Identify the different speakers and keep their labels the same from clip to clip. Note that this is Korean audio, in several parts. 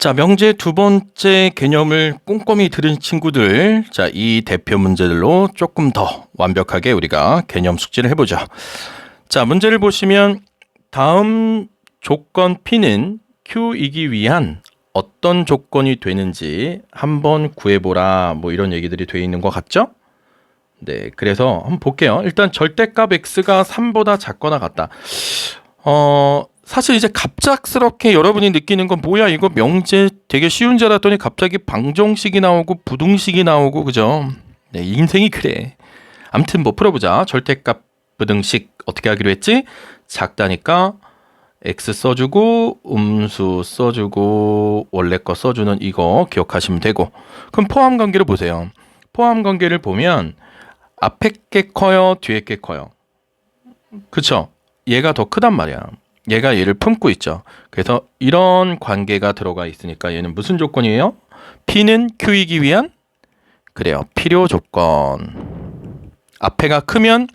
Speaker 1: 자, 명제 두 번째 개념을 꼼꼼히 들은 친구들, 자, 이 대표 문제들로 조금 더 완벽하게 우리가 개념 숙지를 해보죠. 자, 문제를 보시면 다음 조건 P는 Q이기 위한 어떤 조건이 되는지 한번 구해보라. 뭐 이런 얘기들이 되어 있는 것 같죠? 네, 그래서 한번 볼게요. 일단 절대값 x가 3보다 작거나 같다. 어, 사실 이제 갑작스럽게 여러분이 느끼는 건 뭐야 이거 명제 되게 쉬운 줄 알았더니 갑자기 방정식이 나오고 부등식이 나오고 그죠? 네, 인생이 그래. 암튼 뭐 풀어보자. 절대값 부등식 어떻게 하기로 했지? 작다니까 x 써주고 음수 써주고 원래 거 써주는 이거 기억하시면 되고 그럼 포함 관계를 보세요. 포함 관계를 보면 앞에 게 커요, 뒤에 게 커요. 그쵸? 얘가 더 크단 말이야. 얘가 얘를 품고 있죠. 그래서 이런 관계가 들어가 있으니까 얘는 무슨 조건이에요? P는 Q이기 위한 그래요. 필요 조건. 앞에가 크면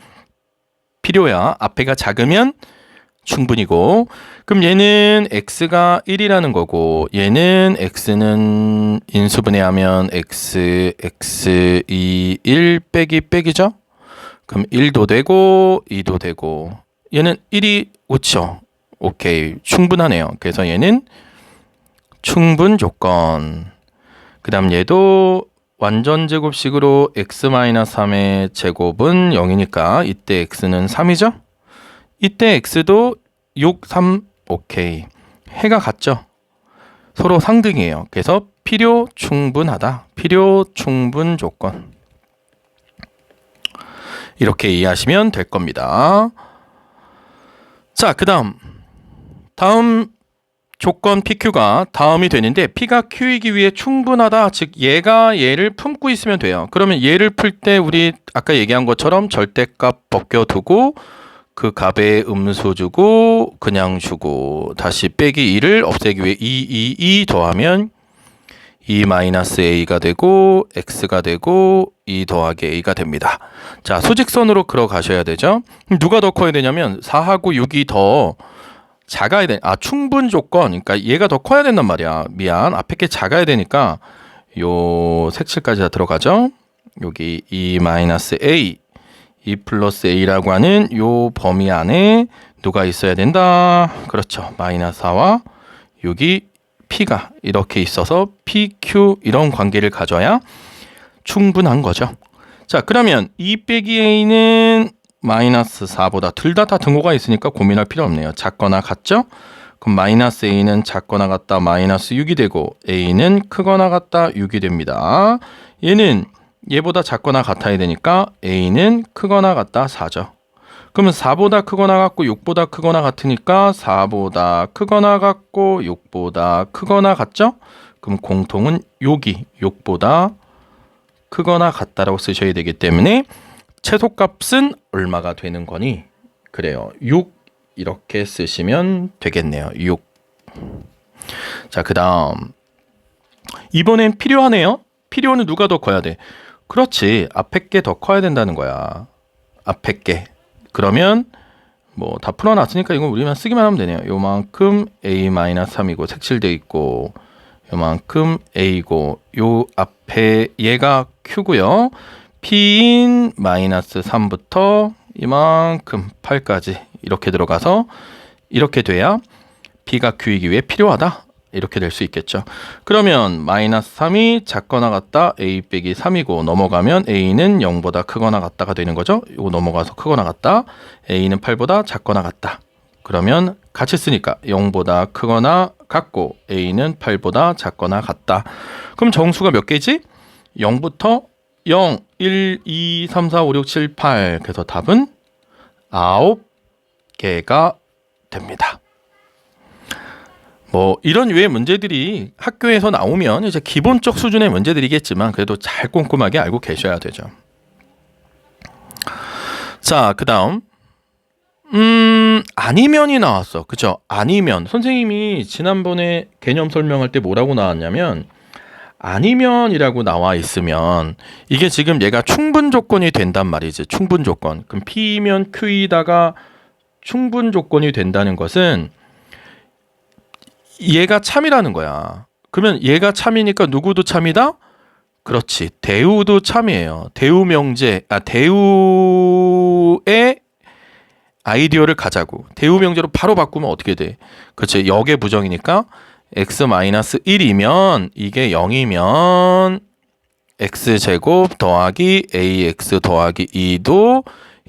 Speaker 1: 필요야. 앞에가 작으면 충분이고. 그럼 얘는 x가 1이라는 거고 얘는 x는 인수분해하면 x x 2 1 빼기 빼기죠? 그럼 1도 되고 2도 되고 얘는 1이 5죠. 오케이. 충분하네요. 그래서 얘는 충분 조건. 그 다음 얘도 완전 제곱식으로 x-3의 제곱은 0이니까 이때 x는 3이죠? 이때 x도 6, 3, 오케이. 해가 같죠? 서로 상등이에요. 그래서 필요 충분하다. 필요 충분 조건. 이렇게 이해하시면 될 겁니다. 자, 그 다음. 다음 조건 PQ가 다음이 되는데 P가 Q이기 위해 충분하다. 즉 얘가 얘를 품고 있으면 돼요. 그러면 얘를 풀 때 우리 아까 얘기한 것처럼 절대값 벗겨두고 그 값에 음수 주고 그냥 주고 다시 빼기 2를 없애기 위해 2, 2, 2 더하면 2 마이너스 a가 되고 x가 되고 2 더하기 a가 됩니다. 자 수직선으로 걸어 가셔야 되죠. 누가 더 커야 되냐면 4하고 6이 더 작아야 돼. 아 충분 조건. 그러니까 얘가 더 커야 된단 말이야. 미안. 앞에 게 작아야 되니까 요 색칠까지 다 들어가죠. 여기 2 마이너스 a 2 플러스 a라고 하는 요 범위 안에 누가 있어야 된다. 그렇죠. 마이너스 4와 여기 p가 이렇게 있어서 pq 이런 관계를 가져야 충분한 거죠. 자, 그러면 2 빼기 a는 마이너스 4보다 둘 다 다 등호가 있으니까 고민할 필요 없네요. 작거나 같죠? 그럼 마이너스 a는 작거나 같다 마이너스 6이 되고 a는 크거나 같다 6이 됩니다. 얘는 얘보다 작거나 같아야 되니까 a는 크거나 같다 4죠. 그러면 4보다 크거나 같고 6보다 크거나 같으니까 4보다 크거나 같고 6보다 크거나 같죠? 그럼 공통은 여기 6보다 크거나 같다라고 쓰셔야 되기 때문에 최소값은 얼마가 되는 거니? 그래요. 6 이렇게 쓰시면 되겠네요. 6. 자, 그다음 이번엔 필요하네요. 필요는 누가 더 커야 돼? 그렇지. 앞에 게 더 커야 된다는 거야. 앞에 게. 그러면 뭐 다 풀어놨으니까 이건 우리만 쓰기만 하면 되네요. 요만큼 a-3이고 색칠돼 있고 요만큼 a고 요 앞에 얘가 q고요. P인 마이너스 3부터 이만큼 8까지 이렇게 들어가서 이렇게 돼야 p가 q이기 위해 필요하다. 이렇게 될 수 있겠죠. 그러면 마이너스 3이 작거나 같다 a 빼기 3이고 넘어가면 a는 0보다 크거나 같다가 되는 거죠. 이거 넘어가서 크거나 같다. a는 8보다 작거나 같다. 그러면 같이 쓰니까 0보다 크거나 같고 a는 8보다 작거나 같다. 그럼 정수가 몇 개지? 0부터 0, 1, 2, 3, 4, 5, 6, 7, 8. 그래서 답은 9개가 됩니다. 뭐 이런 유의 문제들이 학교에서 나오면 이제 기본적 수준의 문제들이겠지만 그래도 잘 꼼꼼하게 알고 계셔야 되죠. 자, 그다음 음, 아니면이 나왔어. 그죠? 아니면 선생님이 지난번에 개념 설명할 때 뭐라고 나왔냐면 아니면이라고 나와 있으면 이게 지금 얘가 충분 조건이 된단 말이지. 충분 조건. 그럼 P면 Q이다가 충분 조건이 된다는 것은 얘가 참이라는 거야. 그러면 얘가 참이니까 누구도 참이다? 그렇지. 대우도 참이에요. 대우 명제, 아, 대우의 아이디어를 가자고. 대우 명제로 바로 바꾸면 어떻게 돼? 그렇지. 역의 부정이니까 x-1이면 이게 0이면 x제곱 더하기 ax 더하기 2도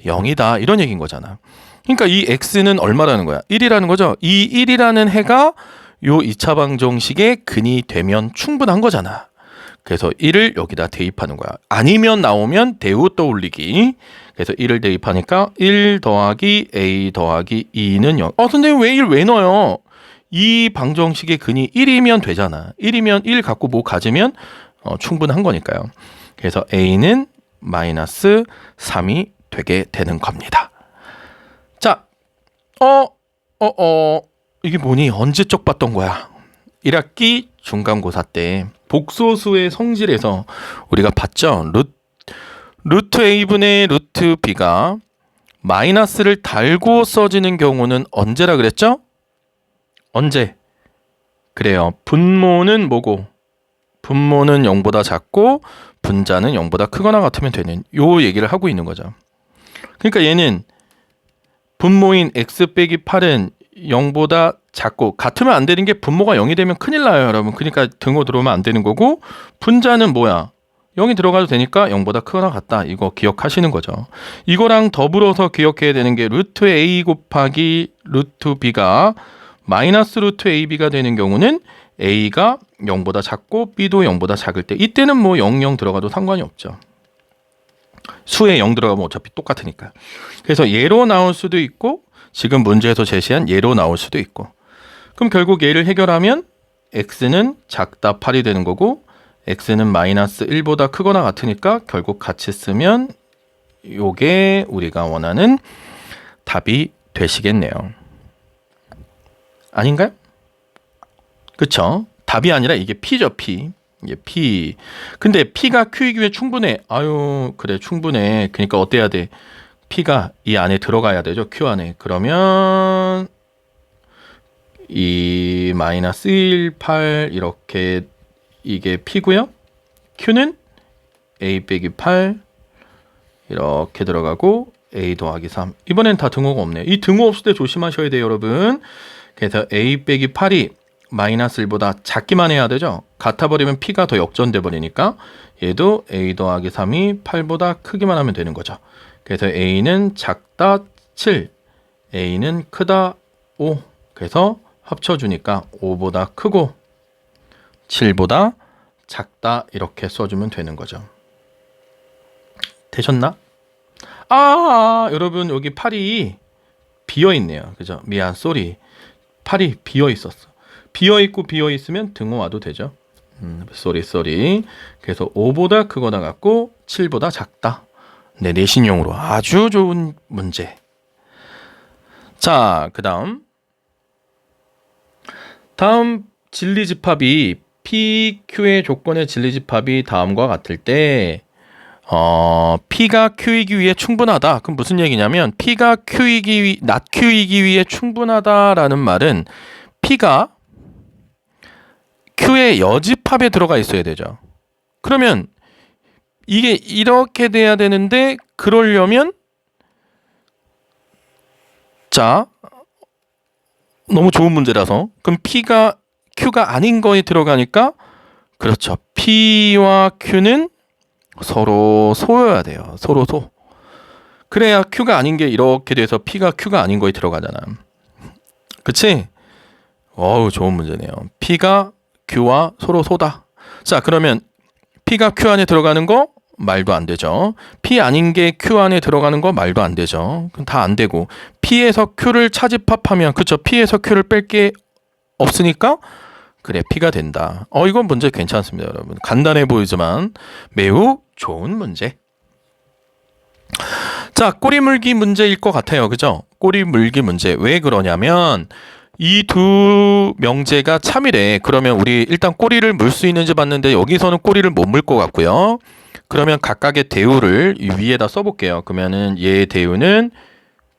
Speaker 1: 0이다. 이런 얘기인 거잖아. 그러니까 이 x는 얼마라는 거야? 1이라는 거죠. 이 1이라는 해가 요 2차 방정식의 근이 되면 충분한 거잖아. 그래서 1을 여기다 대입하는 거야. 아니면 나오면 대우 떠올리기. 그래서 1을 대입하니까 1 더하기 a 더하기 2는 0. 어, 선생님 왜 1 왜 넣어요? 이 방정식의 근이 1이면 되잖아. 1이면 1 갖고 뭐 가지면 어, 충분한 거니까요. 그래서 a는 마이너스 3이 되게 되는 겁니다. 자, 어, 어, 어, 이게 뭐니? 언제적 봤던 거야? 1학기 중간고사 때 복소수의 성질에서 우리가 봤죠. 루, 루트 a분의 루트 b가 마이너스를 달고 써지는 경우는 언제라 그랬죠? 언제? 그래요. 분모는 뭐고? 분모는 0보다 작고 분자는 0보다 크거나 같으면 되는 요 얘기를 하고 있는 거죠. 그러니까 얘는 분모인 x 빼기 8은 0보다 작고 같으면 안 되는 게 분모가 0이 되면 큰일 나요, 여러분. 그러니까 등호 들어오면 안 되는 거고 분자는 뭐야? 0이 들어가도 되니까 0보다 크거나 같다. 이거 기억하시는 거죠. 이거랑 더불어서 기억해야 되는 게 루트 a 곱하기 루트 b가 마이너스 루트 ab가 되는 경우는 a가 0보다 작고 b도 0보다 작을 때 이때는 뭐 0, 0 들어가도 상관이 없죠. 수에 0 들어가면 어차피 똑같으니까. 그래서 예로 나올 수도 있고 지금 문제에서 제시한 예로 나올 수도 있고. 그럼 결국 얘를 해결하면 x는 작다 8이 되는 거고 x는 마이너스 1보다 크거나 같으니까 결국 같이 쓰면 요게 우리가 원하는 답이 되시겠네요. 아닌가요? 그쵸? 답이 아니라 이게 P죠, P. 이게 P. 근데 P가 Q이기에 충분해. 아유, 그래, 충분해. 그러니까 어때야 돼? P가 이 안에 들어가야 되죠, Q 안에. 그러면 이 마이너스 1, 8 이렇게 이게 P고요. Q는 A 빼기 8 이렇게 들어가고 A 더하기 3. 이번엔 다 등호가 없네요. 이 등호 없을 때 조심하셔야 돼요, 여러분. 그래서 A 빼기 8이 마이너스 1보다 작기만 해야 되죠. 같아 버리면 P가 더 역전돼 버리니까 얘도 A 더하기 3이 8보다 크기만 하면 되는 거죠. 그래서 A는 작다 7, A는 크다 5. 그래서 합쳐주니까 5보다 크고 7보다 작다 이렇게 써주면 되는 거죠. 되셨나? 아, 여러분 여기 8이 비어 있네요. 그죠? 미안, 쏘리. 8이 비어 있었어. 비어 있고 비어 있으면 등호 와도 되죠. 음, 쏘리 쏘리. 그래서 5보다 크거나 같고 7보다 작다. 네, 내신용으로 아주 좋은 문제. 자, 그다음 다음 진리 집합이 PQ의 조건의 진리 집합이 다음과 같을 때 어, P가 Q이기 위해 충분하다. 그럼 무슨 얘기냐면 P가 Q이기 위, not Q이기 위해 충분하다라는 말은 P가 Q의 여집합에 들어가 있어야 되죠. 그러면 이게 이렇게 돼야 되는데 그러려면 자 너무 좋은 문제라서 그럼 P가 Q가 아닌 거에 들어가니까 그렇죠. P와 Q는 서로 소여야 돼요. 서로 소. 그래야 Q가 아닌 게 이렇게 돼서 P가 Q가 아닌 거에 들어가잖아. 그치? 어우, 좋은 문제네요. P가 Q와 서로 소다. 자, 그러면 P가 Q 안에 들어가는 거 말도 안 되죠. P 아닌 게 Q 안에 들어가는 거 말도 안 되죠. 그럼 다 안 되고 P에서 Q를 차집합하면 그쵸? P에서 Q를 뺄 게 없으니까 그래 P가 된다. 어 이건 문제 괜찮습니다, 여러분. 간단해 보이지만 매우 좋은 문제. 자, 꼬리 물기 문제일 것 같아요. 그죠? 꼬리 물기 문제. 왜 그러냐면 이 두 명제가 참이래. 그러면 우리 일단 꼬리를 물 수 있는지 봤는데 여기서는 꼬리를 못 물 것 같고요. 그러면 각각의 대우를 이 위에다 써볼게요. 그러면은 얘 대우는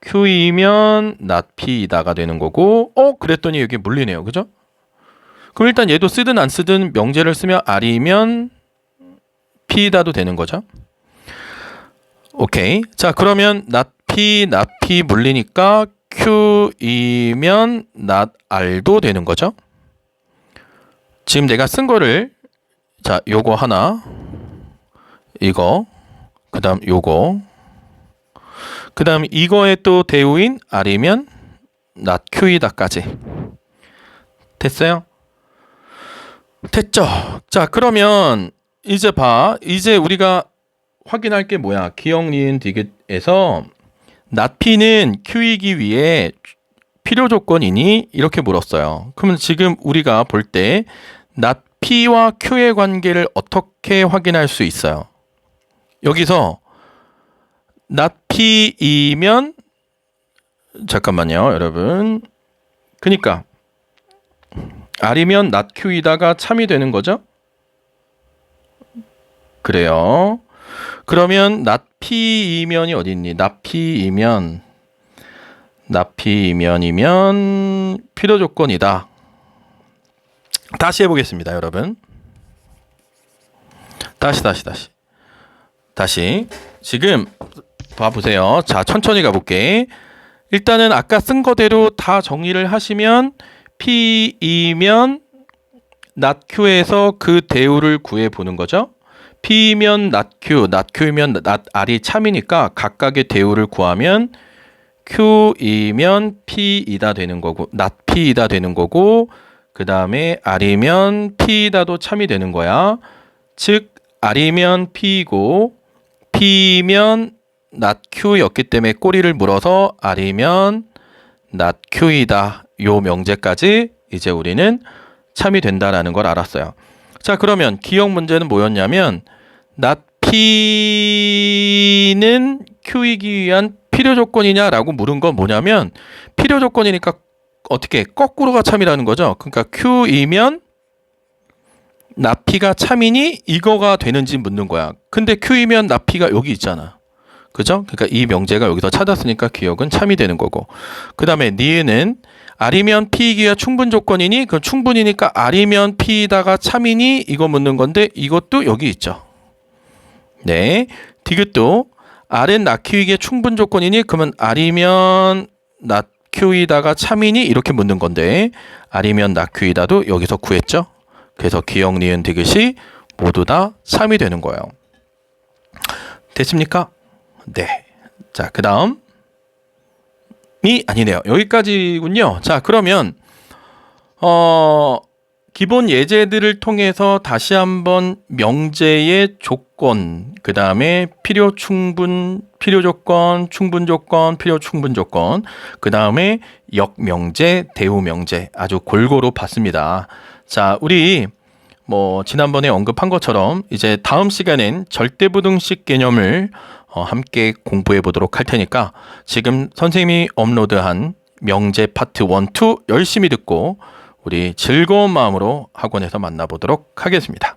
Speaker 1: Q이면 P이다가 되는 거고, 어 그랬더니 여기 물리네요, 그죠? 그럼 일단 얘도 쓰든 안 쓰든 명제를 쓰면 R이면 P다도 되는 거죠. 오케이. 자, 그러면 not P 물리니까 Q이면 R도 되는 거죠. 지금 내가 쓴 거를 자, 요거 하나 이거 그다음 요거 그다음 이거에 또 대우인 R이면 not Q이다까지 됐어요? 됐죠? 자, 그러면 이제 봐. 이제 우리가 확인할 게 뭐야? 기억 니은 디귿에서 P는 Q이기 위해 필요 조건이니 이렇게 물었어요. 그러면 지금 우리가 볼때 P와 Q의 관계를 어떻게 확인할 수 있어요? 여기서 P이면 잠깐만요, 여러분. 그니까 R이면 not Q이다가 참이 되는 거죠? 그래요. 그러면 not P이면이 어디 있니? not P이면 not P이면이면 필요 조건이다. 다시 해보겠습니다, 여러분. 다시 다시 다시 다시 지금 봐보세요. 자 천천히 가볼게. 일단은 아까 쓴 거대로 다 정리를 하시면 P이면 Q에서 그 대우를 구해 보는 거죠. P면 not Q, not Q면 not R이 참이니까 각각의 대우를 구하면 Q이면 P이다 되는 거고 not P이다 되는 거고 그 다음에 R이면 P이다도 참이 되는 거야. 즉 R이면 P이고 P면 not Q였기 때문에 꼬리를 물어서 R이면 not Q이다. 요 명제까지 이제 우리는 참이 된다라는 걸 알았어요. 자, 그러면 기억 문제는 뭐였냐면 P는 Q이기 위한 필요 조건이냐라고 물은 건 뭐냐면 필요 조건이니까 어떻게 거꾸로가 참이라는 거죠. 그러니까 Q이면 나피가 참이니 이거가 되는지 묻는 거야. 근데 Q이면 나피가 여기 있잖아. 그죠? 그러니까 이 명제가 여기서 찾았으니까 기억은 참이 되는 거고. 그 다음에 니은은 R이면 P이기가 충분 조건이니 그 충분이니까 R이면 P다가 참이니 이거 묻는 건데 이것도 여기 있죠. 네. 디귿도 R은 낙Q이기의 충분 조건이니 그러면 R이면 낙Q이다가 참이니 이렇게 묻는 건데 R이면 낙Q이다도 여기서 구했죠. 그래서 기억 니은 디귿이 모두 다 참이 되는 거예요. 됐습니까? 네. 자, 그 다음. 이 아니네요. 여기까지군요. 자, 그러면, 어, 기본 예제들을 통해서 다시 한번 명제의 조건, 그 다음에 필요 충분, 필요 조건, 충분 조건, 필요 충분 조건, 그 다음에 역명제, 대우명제 아주 골고루 봤습니다. 자, 우리 뭐 지난번에 언급한 것처럼 이제 다음 시간엔 절대부등식 개념을 어, 함께 공부해 보도록 할 테니까 지금 선생님이 업로드한 명제 파트 1, 2 열심히 듣고 우리 즐거운 마음으로 학원에서 만나보도록 하겠습니다.